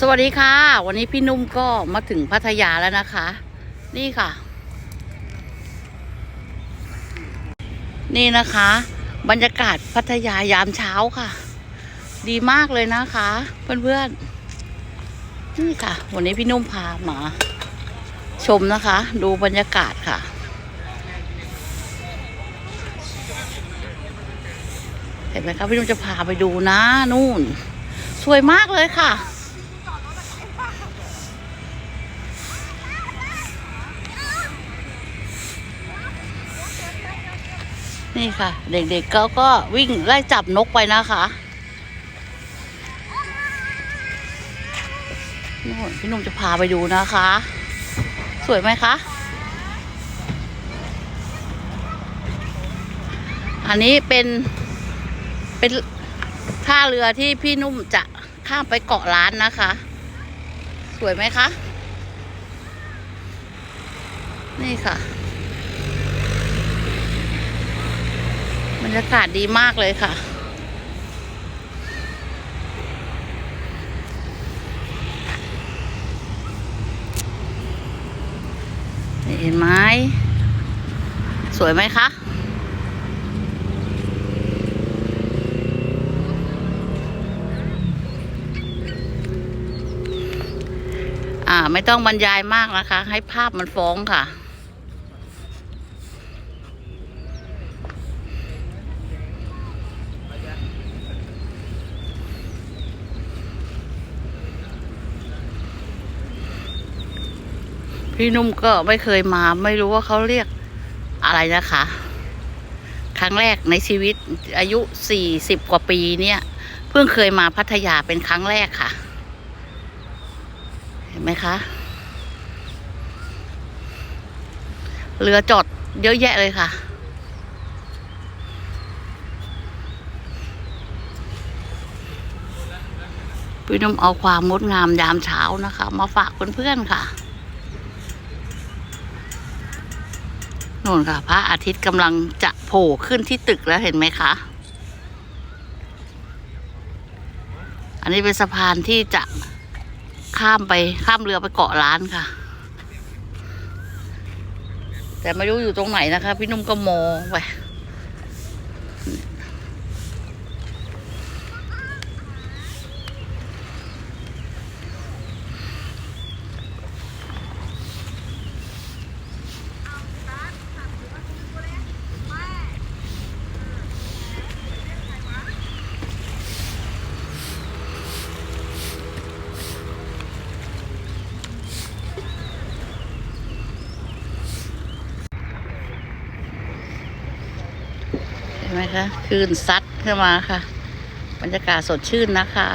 สวัสดีค่ะ วันนี้พี่นุ่มก็มาถึงพัทยาแล้วนะคะ นี่ค่ะ นี่นะคะ บรรยากาศพัทยายามเช้าค่ะ ดีมากเลยนะคะ เพื่อนๆนี่ค่ะ วันนี้พี่นุ่มพามา ชมนะคะ ดูบรรยากาศค่ะเห็นไหมคะพี่นุ่มจะพาไปดูนะนู่น สวยมากเลยค่ะ นี่ค่ะ เด็กๆก็ก็วิ่งไล่จับนกไปนะคะนู่นพี่หนุ่มจะพาไปดูนะคะ สวยไหมคะ อันนี้เป็นเป็นท่าเรือที่พี่นุ่มจะข้ามไปเกาะล้านนะคะ สวยไหมคะ นี่ค่ะ รรยากาศดีมากเลยค่ะ เห็นไหมสวยไหมคะอ่าไม่ต้องบรรยายมากนะคะ ให้ภาพมันฟ้องค่ะ พี่นุ่มก็ไม่เคยมา ไม่รู้ว่าเขาเรียกอะไรนะคะ ครั้งแรกในชีวิตอายุสี่สิบกว่าปีเนี่ย เพิ่งเคยมาพัทยาเป็นครั้งแรกค่ะ เห็นไหมคะ เรือจอดเยอะแยะเลยค่ะพี่นุ่มเอาความงดงามยามเช้านะคะ มาฝากเพื่อนๆค่ะ นู่นค่ะ พระอาทิตย์กำลังจะโผล่ขึ้นที่ตึกแล้วเห็นไหมคะ อันนี้เป็นสะพานที่จะข้ามไปข้ามเรือไปเกาะล้านค่ะ แต่ไม่รู้อยู่ตรงไหนนะคะ พี่นุ่มก็มองไป เห็นไหมคะคลื่นซัดขึ้นมาค่ะ บรรยากาศสดชื่นนะคะ